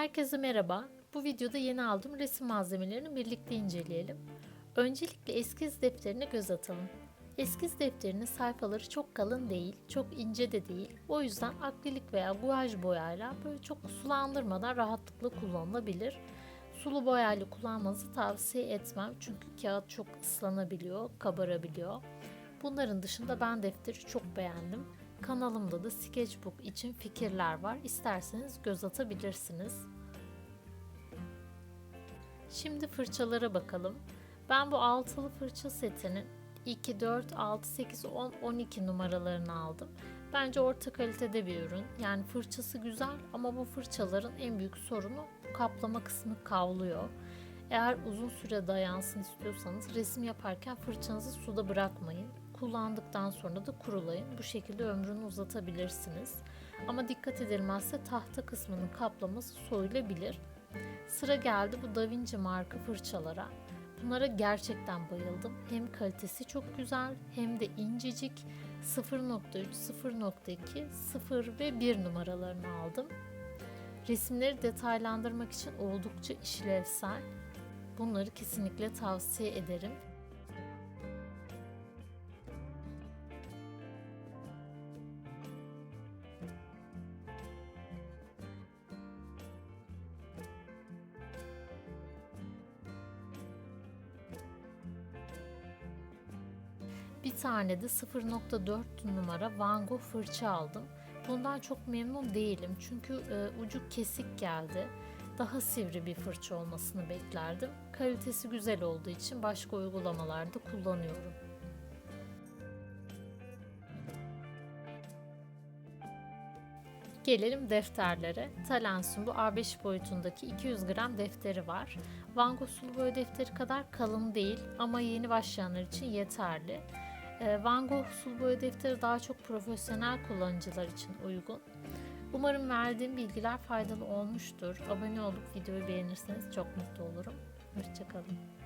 Herkese merhaba. Bu videoda yeni aldığım resim malzemelerini birlikte inceleyelim. Öncelikle eskiz defterine göz atalım. Eskiz defterinin sayfaları çok kalın değil, çok ince de değil. O yüzden akrilik veya guaj boyayla böyle çok sulandırmadan rahatlıkla kullanılabilir. Sulu boyayla kullanmanızı tavsiye etmem çünkü kağıt çok ıslanabiliyor, kabarabiliyor. Bunların dışında ben defteri çok beğendim. Kanalımda da sketchbook için fikirler var. İsterseniz göz atabilirsiniz. Şimdi fırçalara bakalım. Ben bu altılı fırça setinin 2, 4, 6, 8, 10, 12 numaralarını aldım. Bence orta kalitede bir ürün. Yani fırçası güzel ama bu fırçaların en büyük sorunu kaplama kısmı kavlıyor. Eğer uzun süre dayansın istiyorsanız resim yaparken fırçanızı suda bırakmayın. Kullandıktan sonra da kurulayın. Bu şekilde ömrünü uzatabilirsiniz. Ama dikkat edilmezse tahta kısmının kaplaması soyulabilir. Sıra geldi bu Da Vinci marka fırçalara. Bunlara gerçekten bayıldım. Hem kalitesi çok güzel hem de incecik 0.3, 0.2, 0 ve 1 numaralarını aldım. Resimleri detaylandırmak için oldukça işlevsel. Bunları kesinlikle tavsiye ederim. Bir tane de 0.4 numara Van Gogh fırça aldım. Bundan çok memnun değilim çünkü e, ucu kesik geldi. Daha sivri bir fırça olmasını beklerdim. Kalitesi güzel olduğu için başka uygulamalarda kullanıyorum. Gelelim defterlere. Talensun bu A5 boyutundaki 200 gram defteri var. Van Gogh sulu boya defteri kadar kalın değil ama yeni başlayanlar için yeterli. Ee, Van Gogh sulu boya defteri daha çok profesyonel kullanıcılar için uygun. Umarım verdiğim bilgiler faydalı olmuştur. Abone olup videoyu beğenirseniz çok mutlu olurum. Hoşçakalın.